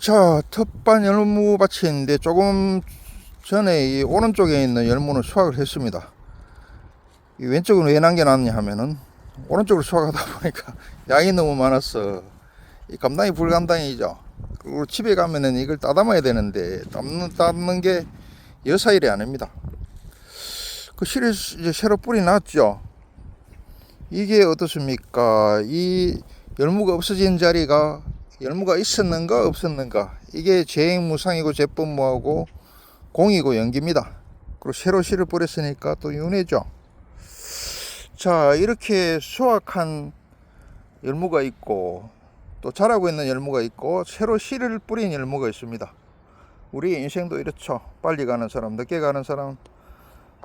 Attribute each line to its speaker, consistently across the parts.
Speaker 1: 자, 텃밭 열무 밭이 있는데 조금 전에 이 오른쪽에 있는 열무는 수확을 했습니다. 이 왼쪽은 왜 남겨놨냐 하면은 오른쪽으로 수확하다 보니까 양이 너무 많아서 이 감당이 불감당이죠. 그리고 집에 가면은 이걸 따담아야 되는데 따는, 따는 게 여사일이 아닙니다. 그 실을 이제 새로 뿌리 놨죠. 이게 어떻습니까? 이 열무가 없어진 자리가 열무가 있었는가 없었는가 이게 재행무상이고 재법무하고 공이고 연기입니다. 그리고 새로 씨를 뿌렸으니까 또 윤회죠. 자 이렇게 수확한 열무가 있고 또 자라고 있는 열무가 있고 새로 씨를 뿌린 열무가 있습니다. 우리 인생도 이렇죠. 빨리 가는 사람, 늦게 가는 사람,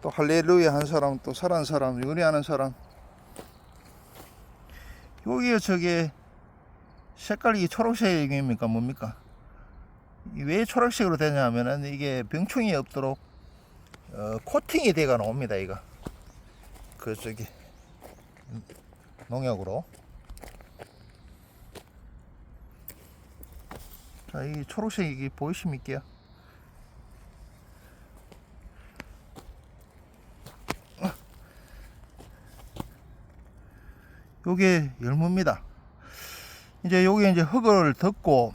Speaker 1: 또 할렐루야 한 사람, 또 살한 사람, 윤회하는 사람. 여기에 저게 색깔이 이 초록색입니까 뭡니까? 이왜 초록색으로 되냐면은 이게 병충이 없도록 어, 코팅이 돼가 나옵니다 이거 그 저기 농약으로 자 이 초록색 이게 보이십니까? 요게 열무입니다. 이제 여기 이제 흙을 덮고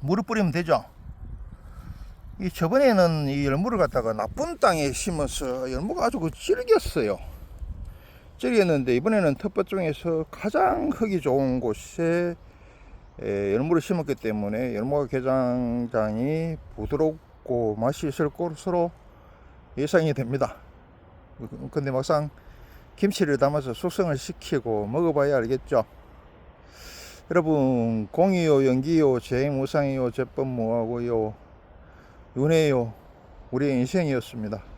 Speaker 1: 물을 뿌리면 되죠. 이 저번에는 이 열무를 갖다가 나쁜 땅에 심어서 열무가 아주 그 질겼어요. 질겼는데 이번에는 텃밭 중에서 가장 흙이 좋은 곳에 에, 열무를 심었기 때문에 열무가 개장장이 부드럽고 맛이 있을 것으로 예상이 됩니다. 근데 막상 김치를 담아서 숙성을 시키고 먹어봐야 알겠죠. 여러분 공이요 연기요 재무상이요 재법무하고요 윤회요 우리의 인생이었습니다.